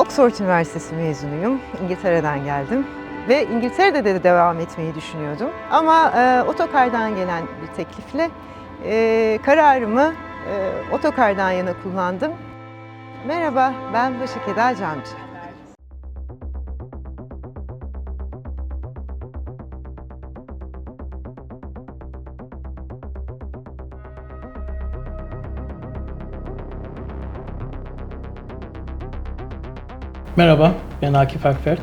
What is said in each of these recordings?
Oxford Üniversitesi mezunuyum. İngiltere'den geldim. Ve İngiltere'de de devam etmeyi düşünüyordum. Ama e, otokardan gelen bir teklifle e, kararımı e, otokardan yana kullandım. Merhaba, ben Başak Eda Camcı. Merhaba, ben Akif Akfert.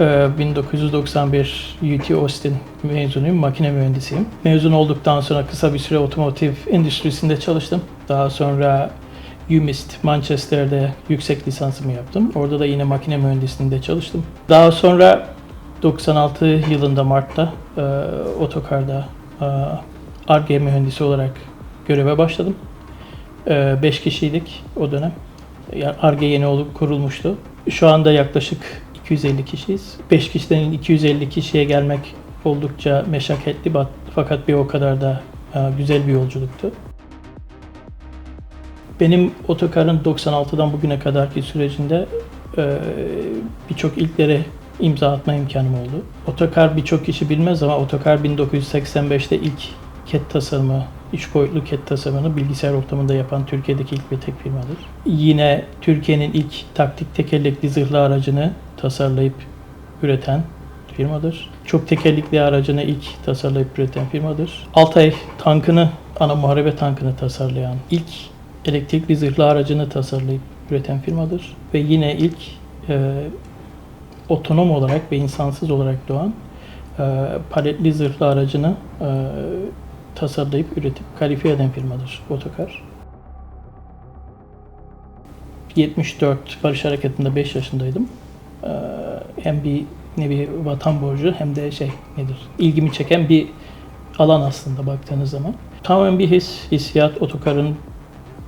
Ee, 1991 UT Austin mezunuyum, makine mühendisiyim. Mezun olduktan sonra kısa bir süre otomotiv endüstrisinde çalıştım. Daha sonra UMIST Manchester'de yüksek lisansımı yaptım. Orada da yine makine mühendisliğinde çalıştım. Daha sonra 96 yılında Mart'ta e, Otokar'da e, ARGE mühendisi olarak göreve başladım. 5 kişiydik o dönem. ARGE yeni kurulmuştu. Şu anda yaklaşık 250 kişiyiz. 5 kişiden 250 kişiye gelmek oldukça meşakkatli fakat bir o kadar da e, güzel bir yolculuktu. Benim otokarın 96'dan bugüne kadarki sürecinde e, birçok ilklere imza atma imkanım oldu. Otokar birçok kişi bilmez ama Otokar 1985'te ilk CAD tasarımı, üç boyutlu CAD tasarımını bilgisayar ortamında yapan Türkiye'deki ilk ve tek firmadır. Yine Türkiye'nin ilk taktik tekerlekli zırhlı aracını tasarlayıp üreten firmadır. Çok tekerlekli aracını ilk tasarlayıp üreten firmadır. Altay tankını, ana muharebe tankını tasarlayan ilk elektrikli zırhlı aracını tasarlayıp üreten firmadır. Ve yine ilk e, otonom olarak ve insansız olarak doğan e, paletli zırhlı aracını e, tasarlayıp üretip kalifiye eden firmadır Otokar. 74 Barış Harekatı'nda 5 yaşındaydım. Ee, hem bir nevi vatan borcu hem de şey nedir ilgimi çeken bir alan aslında baktığınız zaman. Tamamen bir his, hissiyat Otokar'ın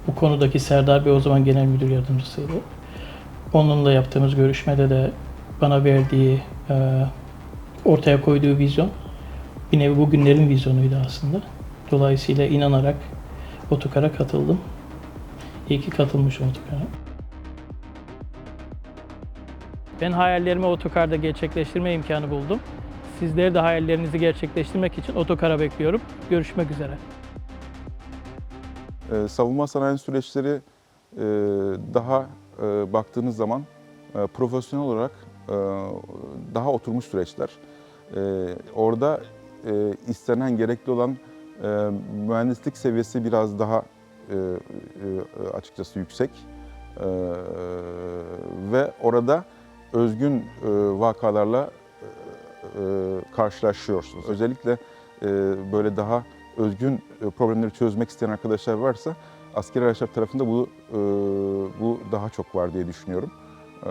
bu konudaki Serdar Bey o zaman genel müdür yardımcısıydı. Onunla yaptığımız görüşmede de bana verdiği, e, ortaya koyduğu vizyon bir nevi bugünlerin vizyonuydu aslında. Dolayısıyla inanarak Otokar'a katıldım. İyi ki katılmışım Otokar'a. Ben hayallerimi Otokar'da gerçekleştirme imkanı buldum. Sizleri de hayallerinizi gerçekleştirmek için Otokar'a bekliyorum. Görüşmek üzere. Ee, savunma sanayi süreçleri e, daha e, baktığınız zaman e, profesyonel olarak e, daha oturmuş süreçler. E, orada e, istenen, gerekli olan e, mühendislik seviyesi biraz daha e, e, açıkçası yüksek. E, ve orada özgün e, vakalarla e, karşılaşıyorsunuz. Özellikle e, böyle daha özgün e, problemleri çözmek isteyen arkadaşlar varsa askeri araçlar tarafında bu e, bu daha çok var diye düşünüyorum. E,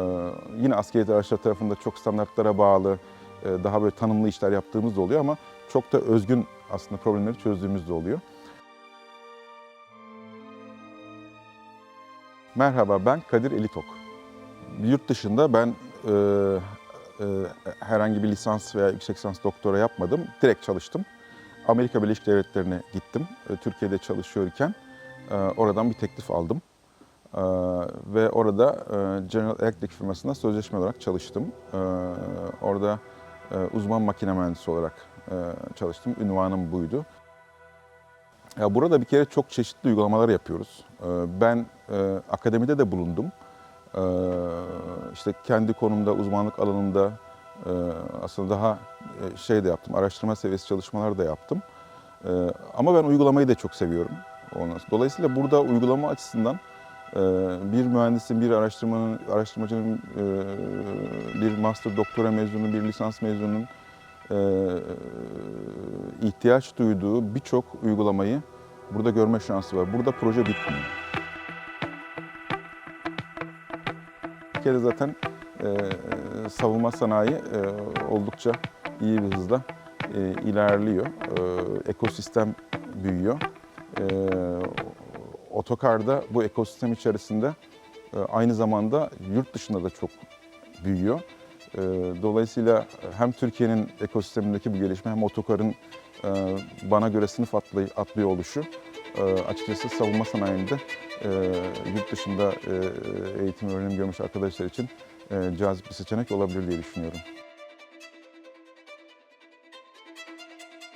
yine askeri araçlar tarafında çok standartlara bağlı, e, daha böyle tanımlı işler yaptığımız da oluyor ama çok da özgün aslında problemleri çözdüğümüz de oluyor. Merhaba ben Kadir Elitok. Yurt dışında ben e, e, herhangi bir lisans veya yüksek lisans doktora yapmadım. Direkt çalıştım. Amerika Birleşik Devletleri'ne gittim. E, Türkiye'de çalışıyorken e, oradan bir teklif aldım. E, ve orada e, General Electric firmasında sözleşme olarak çalıştım. E, orada e, uzman makine mühendisi olarak çalıştım. Ünvanım buydu. Ya burada bir kere çok çeşitli uygulamalar yapıyoruz. E, ben e, akademide de bulundum. E, işte kendi konumda, uzmanlık alanında e, aslında daha e, şey de yaptım, araştırma seviyesi çalışmalar da yaptım. E, ama ben uygulamayı da çok seviyorum. Dolayısıyla burada uygulama açısından e, bir mühendisin, bir araştırmanın, araştırmacının, e, bir master doktora mezunu, bir lisans mezununun e, ihtiyaç duyduğu birçok uygulamayı burada görme şansı var. Burada proje bitmiyor. Bir kere zaten e, savunma sanayi e, oldukça iyi bir hızla e, ilerliyor. E, ekosistem büyüyor. E, otokarda bu ekosistem içerisinde e, aynı zamanda yurt dışında da çok büyüyor. E, dolayısıyla hem Türkiye'nin ekosistemindeki bu gelişme hem otokarın e, bana göre sınıf atlıyor oluşu e, açıkçası savunma sanayinde e, yurt dışında e, eğitim öğrenim görmüş arkadaşlar için cazip bir seçenek olabilir diye düşünüyorum.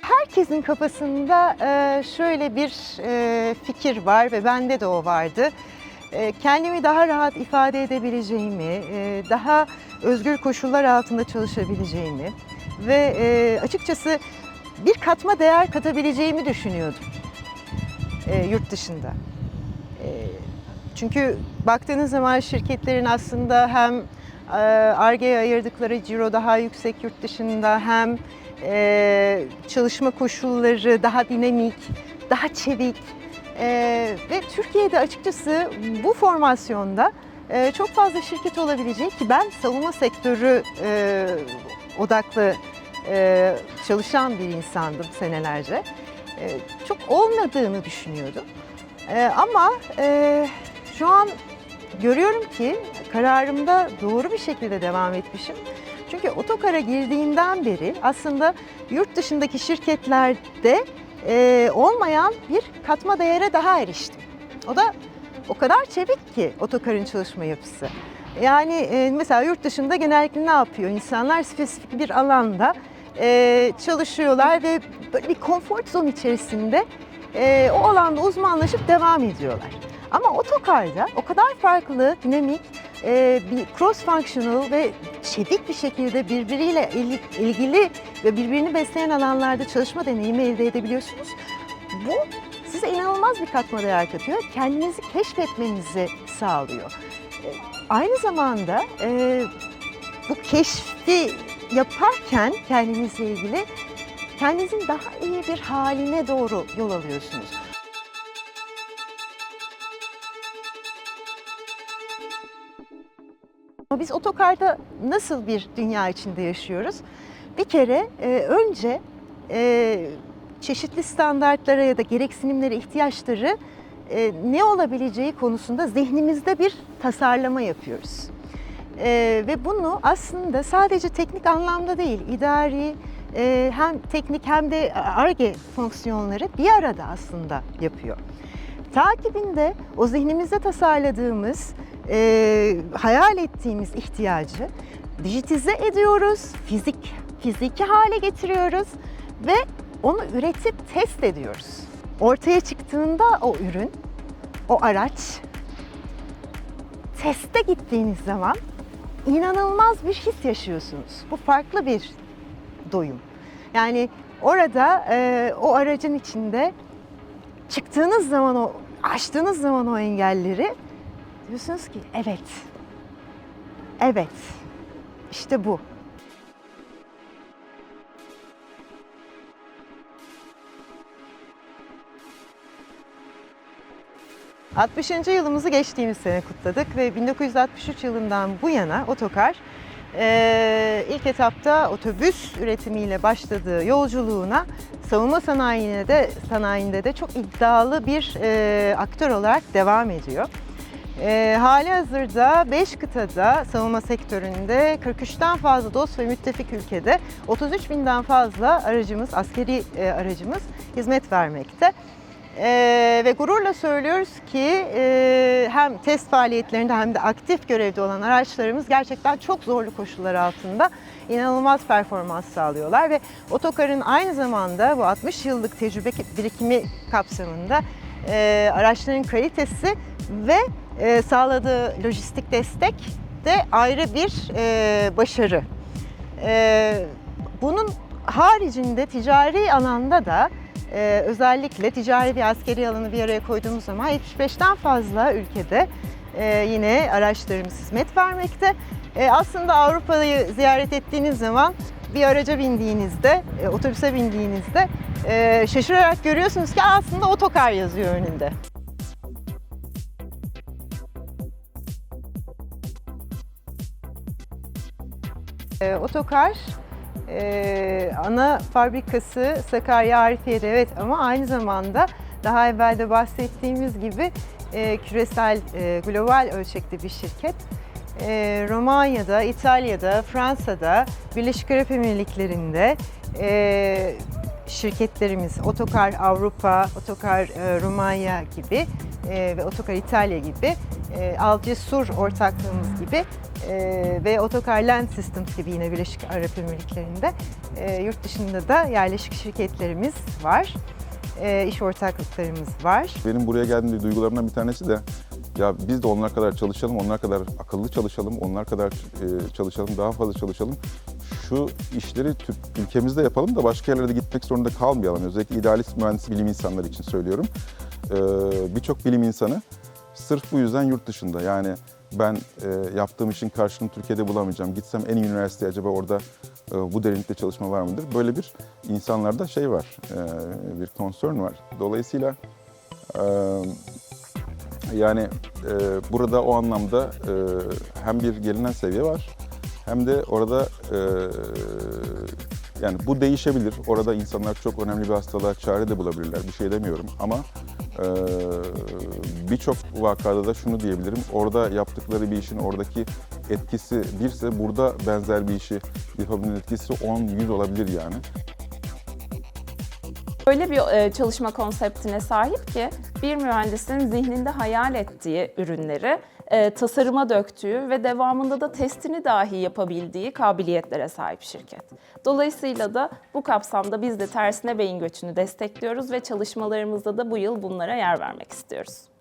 Herkesin kafasında şöyle bir fikir var ve bende de o vardı. Kendimi daha rahat ifade edebileceğimi, daha özgür koşullar altında çalışabileceğimi ve e, açıkçası bir katma değer katabileceğimi düşünüyordum e, yurt dışında. E, Çünkü baktığınız zaman şirketlerin aslında hem e, ARGE'ye ayırdıkları ciro daha yüksek yurt dışında hem e, çalışma koşulları daha dinamik, daha çevik E, ve Türkiye'de açıkçası bu formasyonda e, çok fazla şirket olabileceği ki ben savunma sektörü e, odaklı e, çalışan bir insandım senelerce. E, çok olmadığını düşünüyordum. Ama şu an görüyorum ki kararımda doğru bir şekilde devam etmişim. Çünkü otokara girdiğimden beri aslında yurt dışındaki şirketlerde olmayan bir katma değere daha eriştim. O da o kadar çevik ki otokarın çalışma yapısı. Yani e, mesela yurt dışında genellikle ne yapıyor? İnsanlar spesifik bir alanda e, çalışıyorlar ve böyle bir konfor zone içerisinde e, o alanda uzmanlaşıp devam ediyorlar. Ama otokarda o kadar farklı, dinamik, e, bir cross functional ve çevik bir şekilde birbiriyle il- ilgili ve birbirini besleyen alanlarda çalışma deneyimi elde edebiliyorsunuz. Bu size inanılmaz bir katma değer katıyor. Kendinizi keşfetmenizi sağlıyor. E, Aynı zamanda e, bu keşfi yaparken kendinizle ilgili kendinizin daha iyi bir haline doğru yol alıyorsunuz. Biz otokarda nasıl bir dünya içinde yaşıyoruz? Bir kere e, önce e, çeşitli standartlara ya da gereksinimlere ihtiyaçları e, ne olabileceği konusunda zihnimizde bir tasarlama yapıyoruz. E, ve bunu aslında sadece teknik anlamda değil, idari e, hem teknik hem de ARGE fonksiyonları bir arada aslında yapıyor. Takibinde o zihnimizde tasarladığımız, e, hayal ettiğimiz ihtiyacı dijitize ediyoruz, fizik fiziki hale getiriyoruz ve onu üretip test ediyoruz. Ortaya çıktığında o ürün, o araç teste gittiğiniz zaman inanılmaz bir his yaşıyorsunuz. Bu farklı bir doyum. Yani orada e, o aracın içinde çıktığınız zaman o aştığınız zaman o engelleri diyorsunuz ki evet. Evet. İşte bu. ...60. yılımızı geçtiğimiz sene kutladık ve 1963 yılından bu yana otokar ilk etapta otobüs üretimiyle başladığı yolculuğuna savunma sanayine de sanayinde de çok iddialı bir aktör olarak devam ediyor. Eee hali hazırda 5 kıtada savunma sektöründe 43'ten fazla dost ve müttefik ülkede 33 binden fazla aracımız, askeri eee, aracımız hizmet vermekte. Eee, ve gururla söylüyoruz ki eee, hem test faaliyetlerinde hem de aktif görevde olan araçlarımız gerçekten çok zorlu koşullar altında inanılmaz performans sağlıyorlar ve otokarın aynı zamanda bu 60 yıllık tecrübe birikimi kapsamında eee, araçların kalitesi ve eee, sağladığı lojistik destek de ayrı bir eee, başarı. Eee, bunun haricinde ticari alanda da ee, özellikle ticari bir askeri alanı bir araya koyduğumuz zaman 75'ten fazla ülkede e, yine araçlarımız hizmet vermekte. E, aslında Avrupa'yı ziyaret ettiğiniz zaman bir araca bindiğinizde, e, otobüse bindiğinizde e, şaşırarak görüyorsunuz ki aslında otokar yazıyor önünde. E, otokar e, ana fabrikası Sakarya Arifiye'de evet ama aynı zamanda daha evvel de bahsettiğimiz gibi e, küresel, e, global ölçekte bir şirket. E, Romanya'da, İtalya'da, Fransa'da, Birleşik Arap Emirlikleri'nde e, şirketlerimiz Otokar Avrupa, Otokar e, Romanya gibi e, ve Otokar İtalya gibi, e, Alcesur ortaklığımız gibi e, ve Otokar Land Systems gibi yine Birleşik Arap Emirlikleri'nde e, yurt dışında da yerleşik şirketlerimiz var. E, iş ortaklıklarımız var. Benim buraya geldiğimde duygularımdan bir tanesi de ya biz de onlar kadar çalışalım, onlar kadar akıllı çalışalım, onlar kadar e, çalışalım, daha fazla çalışalım. Şu işleri Türk ülkemizde yapalım da başka yerlere de gitmek zorunda kalmayalım. Özellikle idealist mühendis bilim insanları için söylüyorum. E, Birçok bilim insanı sırf bu yüzden yurt dışında. Yani ben e, yaptığım işin karşılığını Türkiye'de bulamayacağım. Gitsem en iyi üniversite acaba orada e, bu derinlikte çalışma var mıdır? Böyle bir insanlarda şey var, e, bir concern var. Dolayısıyla e, yani e, burada o anlamda e, hem bir gelinen seviye var hem de orada e, yani bu değişebilir. Orada insanlar çok önemli bir hastalığa çare de bulabilirler. Bir şey demiyorum ama birçok vakada da şunu diyebilirim. Orada yaptıkları bir işin oradaki etkisi birse burada benzer bir işi yapabilmenin etkisi 10-100 olabilir yani. Öyle bir e, çalışma konseptine sahip ki bir mühendisin zihninde hayal ettiği ürünleri e, tasarıma döktüğü ve devamında da testini dahi yapabildiği kabiliyetlere sahip şirket. Dolayısıyla da bu kapsamda biz de tersine beyin göçünü destekliyoruz ve çalışmalarımızda da bu yıl bunlara yer vermek istiyoruz.